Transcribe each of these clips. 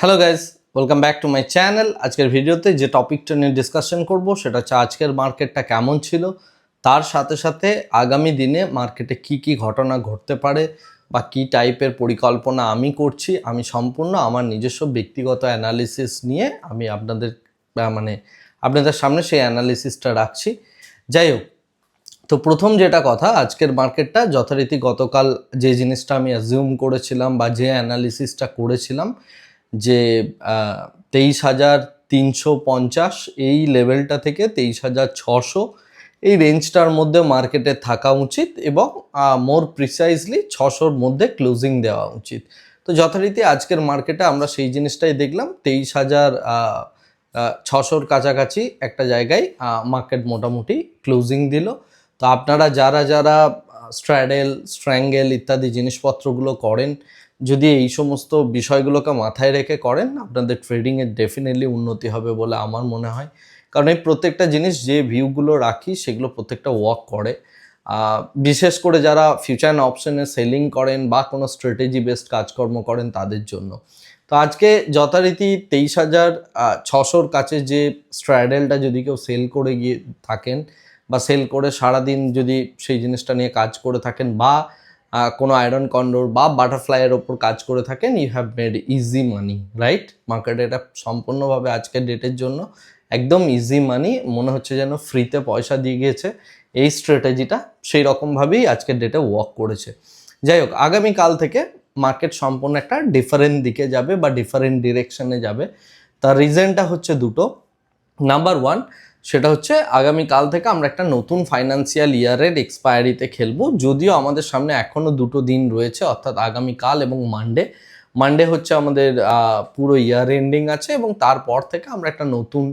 Hello guys welcome back to my channel আজকের ভিডিওতে যে টপিকটা নিয়ে ডিসকাশন করব, সেটা হচ্ছে আজকের মার্কেটটা কেমন ছিল, তার সাথে সাথে আগামী দিনে মার্কেটে কি কি ঘটনা ঘটতে পারে বা কি টাইপের পরিকল্পনা আমি করছি, আমি সম্পূর্ণ আমার নিজস্ব ব্যক্তিগত অ্যানালিসিস নিয়ে আমি আপনাদের মানে আপনাদের সামনে সেই অ্যানালিসিসটা রাখছি। যাই হোক, তো প্রথম যেটা কথা, আজকের মার্কেটটা যথারীতি গতকাল যে জিনিসটা আমি অ্যাজিউম করেছিলাম বা যে অ্যানালিসিসটা করেছিলাম যে তেইশ হাজার তিনশো পঞ্চাশ, এই লেভেলটা থেকে তেইশ হাজার ছশো, এই রেঞ্জটার মধ্যে মার্কেটে থাকা উচিত এবং মোর প্রিসাইজলি ছশোর মধ্যে ক্লোজিং দেওয়া উচিত। তো যথারীতি আজকের মার্কেটে আমরা সেই জিনিসটাই দেখলাম, তেইশ হাজার ছশোর কাছাকাছি একটা জায়গায় মার্কেট মোটামুটি ক্লোজিং দিল। তো আপনারা যারা যারা স্ট্র্যাডেল স্ট্র্যাঙ্গেল ইত্যাদি জিনিসপত্রগুলো করেন যদি এই সমস্ত বিষয়গুলোকে মাথায় রেখে করেন, আপনাদের ট্রেডিংয়ের ডেফিনেটলি উন্নতি হবে বলে আমার মনে হয়। কারণ এই প্রত্যেকটা জিনিস যে ভিউগুলো রাখি, সেগুলো প্রত্যেকটা ওয়ার্ক করে। বিশেষ করে যারা ফিউচার অ্যান্ড অপশনে সেলিং করেন বা কোনো স্ট্র্যাটেজি বেসড কাজকর্ম করেন তাদের জন্য। তো আজকে যথারীতি তেইশ হাজার ছশোর কাছে যে স্ট্র্যাডেলটা যদি কেউ সেল করে গিয়ে থাকেন বা সেল করে সারাদিন যদি সেই জিনিসটা নিয়ে কাজ করে থাকেন বা কোনো আয়রন কন্ডোর বা বাটারফ্লাইয়ের ওপর কাজ করে থাকেন you have made easy money right মার্কেটে এটা সম্পূর্ণভাবে আজকের ডেটের জন্য একদম ইজি মানি মনে হচ্ছে যেন ফ্রিতে পয়সা দিয়ে গিয়েছে। এই স্ট্র্যাটেজিটা সেই রকমভাবেই আজকের ডেটে ওয়ার্ক করেছে। যাই হোক, আগামীকাল থেকে মার্কেট সম্পূর্ণ একটা ডিফারেন্ট দিকে যাবে বা ডিফারেন্ট ডিরেকশনে যাবে। তার রিজনটা হচ্ছে দুটো। নাম্বার ওয়ান সেটা হচ্ছে আগামীকাল থেকে আমরা একটা নতুন ফাইন্যান্সিয়াল ইয়ারের এক্সপায়ারিতে খেলব। যদিও আমাদের সামনে এখনও দুটো দিন রয়েছে, অর্থাৎ আগামীকাল এবং মানডে মানডে হচ্ছে আমাদের পুরো ইয়ার এন্ডিং আছে এবং তারপর থেকে আমরা একটা নতুন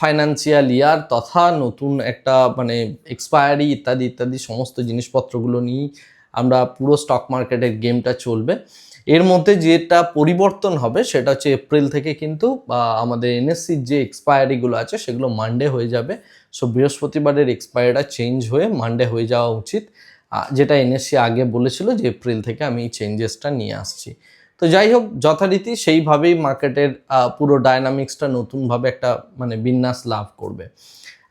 ফাইন্যান্সিয়াল ইয়ার তথা নতুন একটা মানে এক্সপায়ারি ইত্যাদি ইত্যাদি সমস্ত জিনিসপত্রগুলো নিয়েই আমরা পুরো স্টক মার্কেটের গেমটা চলবে। এর মধ্যে যেটা পরিবর্তন হবে সেটা হচ্ছে এপ্রিল থেকে কিন্তু আমাদের এনএসসির যে এক্সপায়ারিগুলো আছে সেগুলো মানডে হয়ে যাবে। সো বৃহস্পতিবারের এক্সপায়ারিটা চেঞ্জ হয়ে মানডে হয়ে যাওয়া উচিত। যেটা এনএসসি আগে বলেছিল যে এপ্রিল থেকে আমি এই চেঞ্জেসটা নিয়ে আসছি। তো যাই হোক, যথারীতি সেইভাবেই মার্কেটের পুরো ডায়নামিক্সটা নতুনভাবে একটা মানে বিন্যাস লাভ করবে।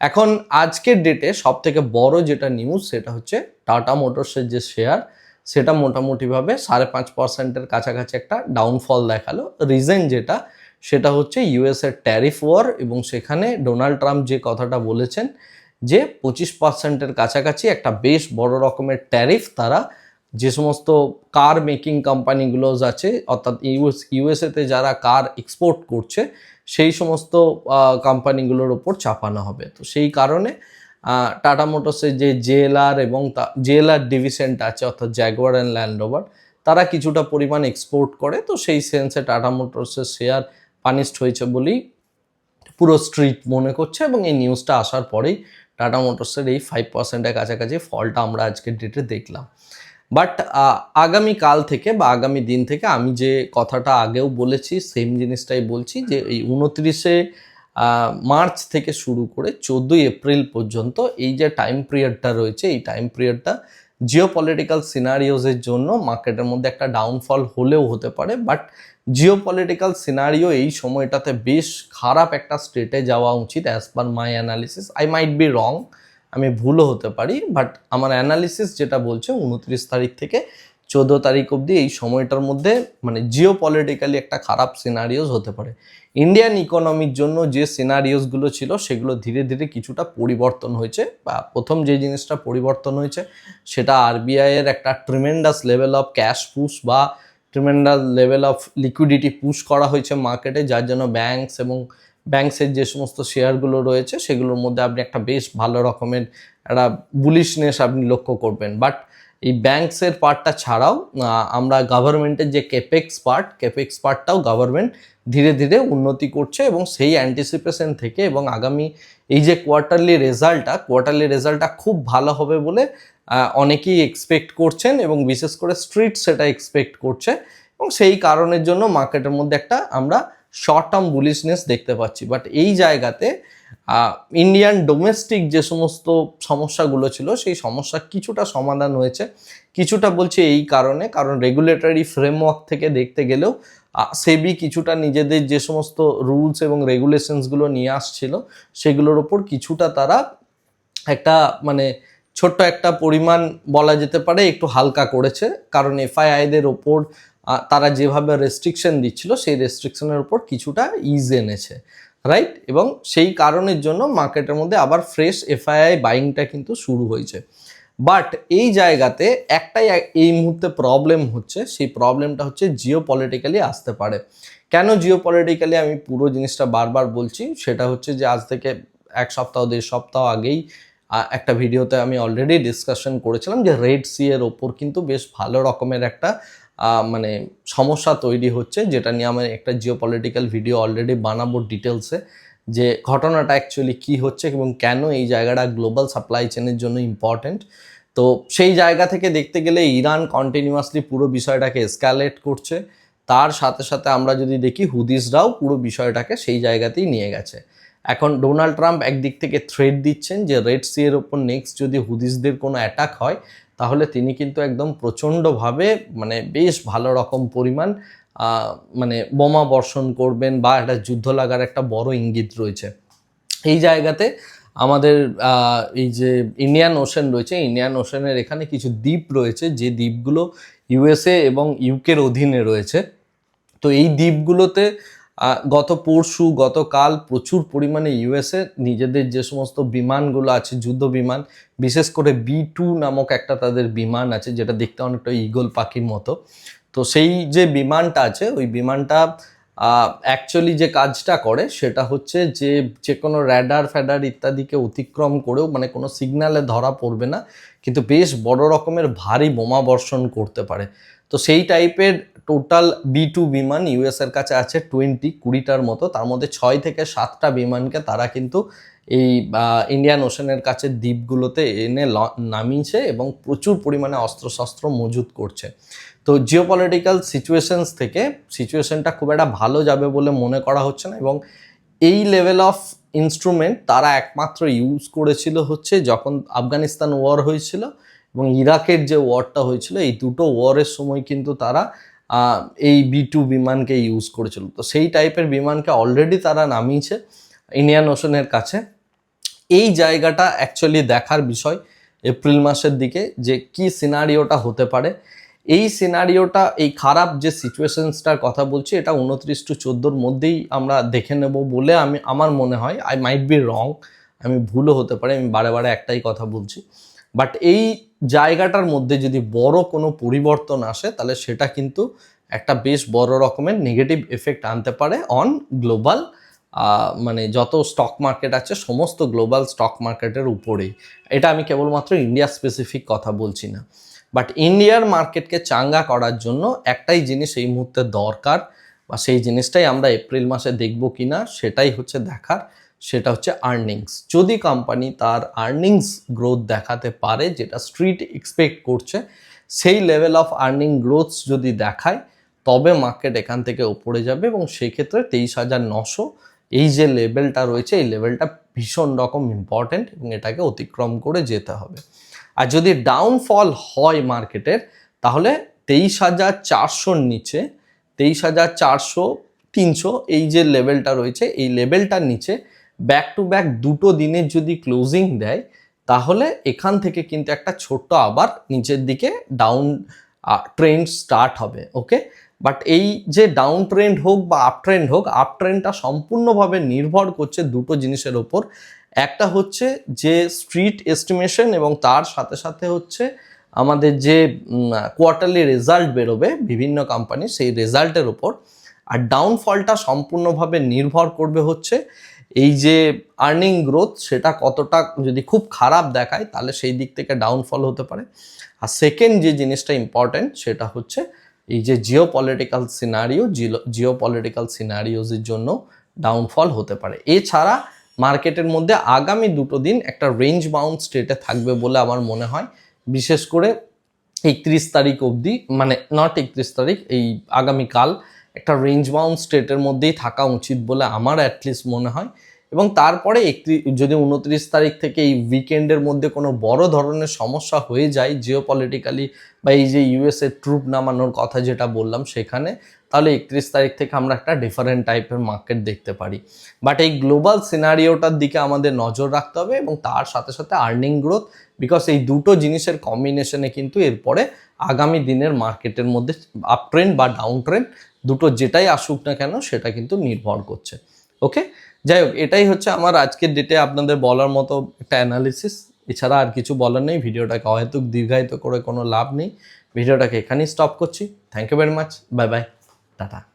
এখন আজকের ডেটে সব থেকে বড় যেটা নিউজ সেটা হচ্ছে টাটা মোটরসের যে শেয়ার সেটা মোটামুটিভাবে সাড়ে পাঁচ পার্সেন্টের কাছাকাছি একটা ডাউনফল দেখাল। রিজন যেটা, সেটা হচ্ছে ইউএসের ট্যারিফ ওয়ার এবং সেখানে ডোনাল্ড ট্রাম্প যে কথাটা বলেছেন যে পঁচিশ পার্সেন্টের কাছাকাছি একটা বেশ বড় রকমের ট্যারিফ তারা যে সমস্ত কার মেকিং কোম্পানিগুলো আছে, অর্থাৎ ইউএস ইউএসএতে যারা কার এক্সপোর্ট করছে, সেই সমস্ত কোম্পানিগুলোর ওপর চাপানো হবে। তো সেই কারণে টাটা মোটরসের যে জেএলআর এবং জেএলআর ডিভিশনটা আছে, অর্থাৎ জ্যাগুয়ার অ্যান্ড ল্যান্ড রোভার তারা কিছুটা পরিমাণ এক্সপোর্ট করে, তো সেই সেন্সে টাটা মোটরসের শেয়ার পানিশড হয়েছে বলেই পুরো স্ট্রিট মনে করছে এবং এই নিউজটা আসার পরেই টাটা মোটরসের এই ফাইভ পার্সেন্টের কাছাকাছি ফলটা আমরা আজকের ডেটে দেখলাম। বাট আগামী কাল থেকে বা আগামী দিন থেকে আমি যে কথাটা আগেও বলেছি সেম জিনিসটাই বলছি যে এই উনত্রিশে মার্চ থেকে শুরু করে চোদ্দোই এপ্রিল পর্যন্ত এই যে টাইম পিরিয়ডটা রয়েছে, এই টাইম পিরিয়ডটা জিও পলিটিক্যাল সিনারিওজের জন্য মার্কেটের মধ্যে একটা ডাউনফল হলেও হতে পারে বাট জিও পলিটিক্যাল সিনারিও এই সময়টাতে বেশ খারাপ একটা স্টেটে যাওয়া উচিত as per my analysis I might be wrong আমি ভুলও হতে পারি বাট আমার অ্যানালিসিস যেটা বলছে, উনত্রিশ তারিখ থেকে চোদ্দ তারিখ অবধি এই সময়টার মধ্যে মানে জিও পলিটিক্যালি একটা খারাপ সিনারিওস হতে পারে। ইন্ডিয়ান ইকোনমির জন্য যে সিনারিওসগুলো ছিল, সেগুলো ধীরে ধীরে কিছুটা পরিবর্তন হয়েছে বা প্রথম যে জিনিসটা পরিবর্তন হয়েছে, সেটা আরবিআইয়ের একটা tremendous level of cash push বা tremendous level of liquidity push করা হয়েছে মার্কেটে যার জন্য ব্যাংকস এবং ব্যাংকসের যে সমস্ত শেয়ারগুলো রয়েছে, সেগুলোর মধ্যে আপনি একটা বেশ ভালো রকমের, একটা বুলিশনেস আপনি লক্ষ্য করবেন। বাট এই ব্যাংকসের পার্টটা ছাড়াও আমরা গভর্নমেন্টের যে কেপেক্স পার্ট কেপেক্স পার্টটাও গভর্নমেন্ট ধীরে ধীরে উন্নতি করছে এবং সেই অ্যান্টিসিপেশন থেকে এবং আগামী এই যে কোয়ার্টারলি রেজাল্টটা কোয়ার্টারলি রেজাল্টটা খুব ভালো হবে বলে অনেকেই এক্সপেক্ট করছেন এবং বিশেষ করে স্ট্রিট সেটা এক্সপেক্ট করছে এবং সেই কারণের জন্য মার্কেটের মধ্যে একটা আমরা শর্ট টার্ম বুলিশনেস দেখতে পাচ্ছি। বাট এই জায়গাতে ইন্ডিয়ান ডোমেস্টিক যে সমস্ত সমস্যাগুলো ছিল, সেই সমস্যা কিছুটা সমাধান হয়েছে। কিছুটা বলছে এই কারণে, কারণ রেগুলেটরি ফ্রেমওয়ার্ক থেকে দেখতে গেলেও সেবি কিছুটা নিজেদের যে সমস্ত রুলস এবং রেগুলেশনসগুলো নিয়ে আসছিল, সেগুলোর ওপর কিছুটা তারা একটা মানে ছোট্ট একটা পরিমাণ বলা যেতে পারে, একটু হালকা করেছে। কারণ এফআইআইদের ওপর তারা যেভাবে রেস্ট্রিকশন দিচ্ছিল, সেই রেস্ট্রিকশনের ওপর কিছুটা ইজ এনেছে। রাইট এবং সেই কারণের জন্য মার্কেটের মধ্যে আবার ফ্রেশ এফআইআই বাইংটা কিন্তু শুরু হয়েছে। বাট এই জায়গাতে একটাই এই মুহূর্তে প্রবলেম হচ্ছে, সেই প্রবলেমটা হচ্ছে জিও পলিটিক্যালি আসতে পারে। কেন জিও পলিটিক্যালি আমি পুরো জিনিসটা বারবার বলছি, সেটা হচ্ছে যে আজ থেকে এক সপ্তাহ, দেড় সপ্তাহ আগেই একটা ভিডিওতে আমি অলরেডি ডিসকাশন করেছিলাম যে রেড সি এর ওপর কিন্তু বেশ ভালো রকমের একটা মানে সমস্যা তৈরি হচ্ছে, যেটা নিয়ে আমি একটা জিও পলিটিক্যাল ভিডিও অলরেডি বানাবো ডিটেলসে যে ঘটনাটা অ্যাকচুয়ালি কি হচ্ছে এবং কেন এই জায়গাটা গ্লোবাল সাপ্লাই চেনের জন্য ইম্পর্ট্যান্ট তো সেই জায়গা থেকে দেখতে গেলে ইরান কন্টিনিউয়াসলি পুরো বিষয়টাকে এসকালেট করছে, তার সাথে সাথে আমরা যদি দেখি হুদিসরাও পুরো বিষয়টাকে সেই জায়গাতেই নিয়ে গেছে। এখন ডোনাল্ড ট্রাম্প একদিক থেকে থ্রেড দিচ্ছেন যে রেড সি এর ওপর নেক্সট যদি হুদিসদের কোনো অ্যাটাক হয় তাহলে তিনি কিন্তু একদম প্রচণ্ডভাবে মানে বেশ ভালো রকম পরিমাণ মানে বোমা বর্ষণ করবেন বা একটা যুদ্ধ লাগার একটা বড় ইঙ্গিত রয়েছে। এই জায়গাতে আমাদের এই যে ইন্ডিয়ান ওশেন রয়েছে, ইন্ডিয়ান ওশেনের এখানে কিছু দ্বীপ রয়েছে, যে দ্বীপগুলো ইউএসএ এবং ইউকের অধীনে রয়েছে। তো এই দ্বীপগুলোতে গত পরশু, গতকাল প্রচুর পরিমাণে ইউএসএ নিজেদের যে সমস্ত বিমানগুলো আছে, যুদ্ধ বিমান, বিশেষ করে বি টু নামক একটা তাদের বিমান আছে, যেটা দেখতে অনেকটা ইগল পাখির মতো। তো সেই যে বিমানটা আছে, ওই বিমানটা অ্যাকচুয়ালি যে কাজটা করে, সেটা হচ্ছে যে যে কোনো র্যাডার ফ্যাডার ইত্যাদিকে অতিক্রম করেও মানে কোনো সিগন্যালে ধরা পড়বে না, কিন্তু বেশ বড় রকমের ভারী বোমা বর্ষণ করতে পারে। তো সেই টাইপের টোটাল বি টু বিমান ইউএস এর কাছে আছে টোয়েন্টি কুড়িটার মতো। তার মধ্যে ছয় থেকে সাতটা বিমানকে তারা কিন্তু এই ইন্ডিয়ান ওশানের কাছে দ্বীপগুলোতে এনে ল- নামিয়েছে এবং প্রচুর পরিমাণে অস্ত্রশস্ত্র মজুত করছে। তো জিওপলিটিক্যাল সিচুয়েশনস থেকে সিচুয়েশনটা খুব একটা ভালো যাবে বলে মনে করা হচ্ছে না এবং এই লেভেল অফ ইনস্ট্রুমেন্ট তারা একমাত্র ইউজ করেছিল হচ্ছে যখন আফগানিস্তান ওয়ার হয়েছিল। এবং ইরাকের যে ওয়ারটা হয়েছিল, এই দুটো ওয়ারের সময় কিন্তু তারা এই বি টু বিমানকে ইউজ করেছিল। তো সেই টাইপের বিমানকে অলরেডি তারা নামিয়েছে ইন্ডিয়ান ওশনের কাছে। এই জায়গাটা অ্যাকচুয়ালি দেখার বিষয় এপ্রিল মাসের দিকে যে কি সিনারিওটা হতে পারে। এই সিনারিওটা এই খারাপ যে সিচুয়েশনসটার কথা বলছি, এটা উনত্রিশ টু চোদ্দোর মধ্যেই আমরা দেখে নেব বলে আমি, আমার মনে হয় আই মাইট বি রং আমি ভুলও হতে পারে, আমি বারে বারে একটাই কথা বলছি। বাট এই জায়গাটার মধ্যে যদি বড় কোনো পরিবর্তন আসে, তাহলে সেটা কিন্তু একটা বেশ বড় রকমের নেগেটিভ এফেক্ট আনতে পারে অন গ্লোবাল মানে যত স্টক মার্কেট আছে, সমস্ত গ্লোবাল স্টক মার্কেটের উপরেই। এটা আমি কেবলমাত্র ইন্ডিয়া স্পেসিফিক কথা বলছি না। বাট ইন্ডিয়ার মার্কেটকে চাঙ্গা করার জন্য একটাই জিনিস এই মুহূর্তে দরকার, বা সেই জিনিসটাই আমরা এপ্রিল মাসে দেখব কিনা, সেটাই হচ্ছে দেখার। সেটা হচ্ছে আর্নিংস যদি কোম্পানি তার আর্নিংস গ্রোথ দেখাতে পারে, যেটা স্ট্রিট এক্সপেক্ট করছে, সেই লেভেল অফ আর্নিং গ্রোথ যদি দেখায়, তবে মার্কেট এখান থেকে উপরে যাবে এবং সেই ক্ষেত্রে তেইশ হাজার নশো, এই যে লেভেলটা রয়েছে, এই লেভেলটা ভীষণ রকম ইম্পর্টেন্ট এবং এটাকে অতিক্রম করে যেতে হবে। আর যদি ডাউনফল হয় মার্কেটের তাহলে তেইশ হাজার চারশোর নিচে, তেইশ হাজার চারশো, তিনশো, এই যে লেভেলটা রয়েছে, এই লেভেলটার নিচে ব্যাক টু ব্যাক দুটো দিনের যদি ক্লোজিং দেয়, তাহলে এখান থেকে কিন্তু একটা ছোট্ট আবার নিচের দিকে ডাউন ট্রেন্ড স্টার্ট হবে ওকে বাট এই যে ডাউন ট্রেন্ড হোক বা আপ ট্রেন্ড হোক আপ ট্রেন্ডটা সম্পূর্ণভাবে নির্ভর করছে দুটো জিনিসের ওপর। একটা হচ্ছে যে স্ট্রিট এস্টিমেশন এবং তার সাথে সাথে হচ্ছে আমাদের যে কোয়ার্টারলি রেজাল্ট বেরোবে বিভিন্ন কোম্পানি সেই রেজাল্টের ওপর। আর ডাউনফলটা সম্পূর্ণভাবে নির্ভর করবে হচ্ছে এই যে আর্নিং গ্রোথ সেটা কতটা যদি খুব খারাপ দেখায়, তাহলে সেই দিক থেকে ডাউনফল হতে পারে। আর সেকেন্ড যে জিনিসটা ইম্পর্ট্যান্ট সেটা হচ্ছে এই যে geo political scenario geo political সিনারিওজের জন্য ডাউনফল হতে পারে। এছাড়া মার্কেটের মধ্যে আগামী দুটো দিন একটা রেঞ্জ বাউন্ড স্টেটে থাকবে বলে আমার মনে হয়। বিশেষ করে একত্রিশ তারিখ অবধি মানে নট একত্রিশ তারিখ, এই আগামীকাল একটা রেঞ্জ বাউন্ড স্টেটের মধ্যেই থাকা উচিত বলে আমার অ্যাটলিস্ট মনে হয়। এবং তারপরে একত্রিশ যদি উনত্রিশ তারিখ থেকে এই উইকেন্ডের মধ্যে কোনো বড় ধরনের সমস্যা হয়ে যায় জিও পলিটিক্যালি বা এই যে ইউএসএ ট্রুপ নামানোর কথা যেটা বললাম সেখানে, তাহলে একত্রিশ তারিখ থেকে আমরা একটা ডিফারেন্ট টাইপের মার্কেট দেখতে পারি। বাট এই গ্লোবাল সিনারিওটার দিকে আমাদের নজর রাখতে হবে এবং তার সাথে সাথে আর্নিং গ্রোথ বিকজ এই দুটো জিনিসের কম্বিনেশনে কিন্তু এরপরে আগামী দিনের মার্কেটের মধ্যে আপ ট্রেন্ড বা ডাউন ট্রেন্ড দুটো যেটাই আসুক না কেন সেটা কিন্তু নির্ভর করছে। ওকে যাই হোক এটাই হচ্ছে আমার আজকের ডেটে আপনাদের বলার মতো একটা অ্যানালিসিস এছাড়া আর কিছু বলার নেই, ভিডিওটাকে হয়তো দীর্ঘায়িত করে কোনো লাভ নেই। ভিডিওটাকে এখানেই স্টপ করছি। Thank you very much bye bye tata.